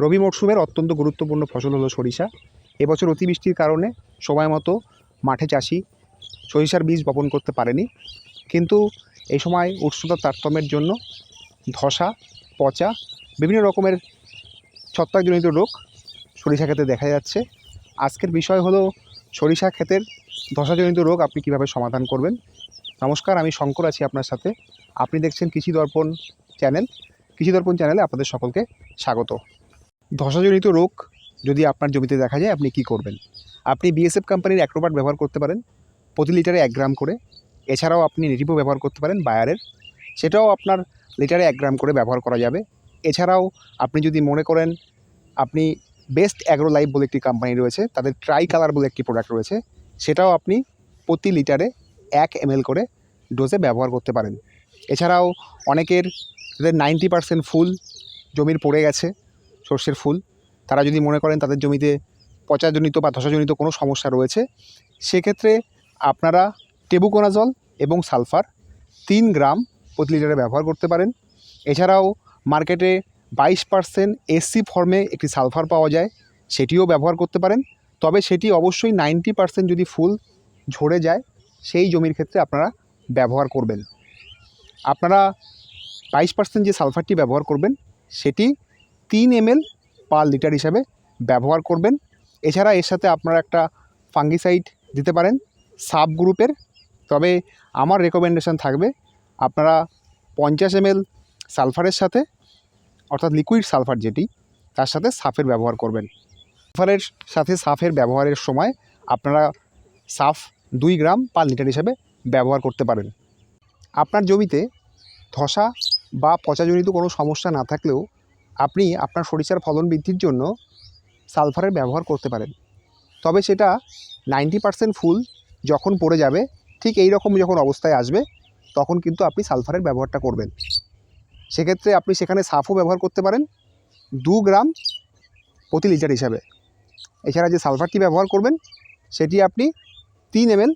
রবি মরশুমের অত্যন্ত গুরুত্বপূর্ণ ফসল হলো সরিষা। এবছর অতিবৃষ্টির কারণে সময় মতো মাঠে চাষি সরিষার বীজ বপন করতে পারেনি। কিন্তু এই সময় উষ্ণতার তারতম্যের জন্য ধসা, পচা, বিভিন্ন রকমের ছত্রাকজনিত রোগ সরিষা ক্ষেতে দেখা যাচ্ছে। আজকের বিষয় হলো সরিষা ক্ষেতের ধসাজনিত রোগ আপনি কীভাবে সমাধান করবেন? নমস্কার, আমি শঙ্কর আছি আপনার সাথে। আপনি দেখছেন কৃষি দর্পণ চ্যানেল। কৃষি দর্পণ চ্যানেলে আপনাদের সকলকে স্বাগত। ধসাজনিত রোগ যদি আপনার জমিতে দেখা যায়, আপনি কি করবেন? আপনি বিএসএফ কোম্পানির অ্যাক্রোবাট ব্যবহার করতে পারেন, প্রতি লিটারে এক গ্রাম করে। এছাড়াও আপনি নেটিভও ব্যবহার করতে পারেন বায়ারের সেটাও আপনার লিটারে এক গ্রাম করে ব্যবহার করা যাবে। এছাড়াও আপনি যদি মনে করেন, আপনি বেস্ট অ্যাগ্রো লাইফ বলে একটি কোম্পানি রয়েছে, তাদের ট্রাই কালার বলে একটি প্রোডাক্ট রয়েছে, সেটাও আপনি প্রতি লিটারে এক এমএল করে ডোজে ব্যবহার করতে পারেন। এছাড়াও অনেকের যাদের নাইনটি পার্সেন্ট ফুল জমির পড়ে গেছে। সর্ষের ফুল। তারা যদি মনে করেন তাদের জমিতে পচাজনিত বা ধসাজনিত কোনো সমস্যা রয়েছে, সেক্ষেত্রে আপনারা টেবুকোনাজল এবং সালফার তিন গ্রাম প্রতি লিটারে ব্যবহার করতে পারেন। এছাড়াও মার্কেটে বাইশ পার্সেন্ট এসসি ফর্মে একটি সালফার পাওয়া যায়, সেটিও ব্যবহার করতে পারেন। তবে সেটি অবশ্যই নাইনটি পার্সেন্ট যদি ফুল ঝরে যায়, সেই জমির ক্ষেত্রে আপনারা ব্যবহার করবেন। আপনারা বাইশ পার্সেন্ট যে সালফারটি ব্যবহার করবেন, সেটি তিন এমএল পার লিটার হিসাবে ব্যবহার করবেন। এছাড়া এর সাথে আপনারা একটা ফাঙ্গিসাইড দিতে পারেন, সাব গ্রুপের। তবে আমার রেকমেন্ডেশন থাকবে, আপনারা পঞ্চাশ এমএল সালফারের সাথে, অর্থাৎ লিকুইড সালফার যেটি, তার সাথে সাফের ব্যবহার করবেন। সালফারের সাথে সাফের ব্যবহারের সময় আপনারা সাফ দুই গ্রাম পার লিটার হিসাবে ব্যবহার করতে পারেন। আপনার জমিতে ধসা বা পচাজনিত কোনো সমস্যা না থাকলেও আপনি আপনার সরিষার ফলন বৃদ্ধির জন্য সালফারের ব্যবহার করতে পারেন। তবে সেটা নাইনটি পার্সেন্ট ফুল যখন পড়ে যাবে, ঠিক এই রকম যখন অবস্থায় আসবে, তখন কিন্তু আপনি সালফারের ব্যবহারটা করবেন। সেক্ষেত্রে আপনি সেখানে সাফও ব্যবহার করতে পারেন, দু গ্রাম প্রতি লিটার হিসাবে। এছাড়া যে সালফারটি ব্যবহার করবেন, সেটি আপনি তিন এমএল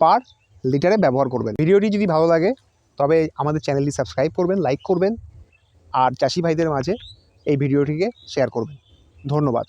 পার লিটারে ব্যবহার করবেন। ভিডিওটি যদি ভালো লাগে, তবে আমাদের চ্যানেলটি সাবস্ক্রাইব করবেন, লাইক করবেন, আর চাষি ভাইদের মাঝে এই ভিডিওটিকে শেয়ার করবেন। ধন্যবাদ।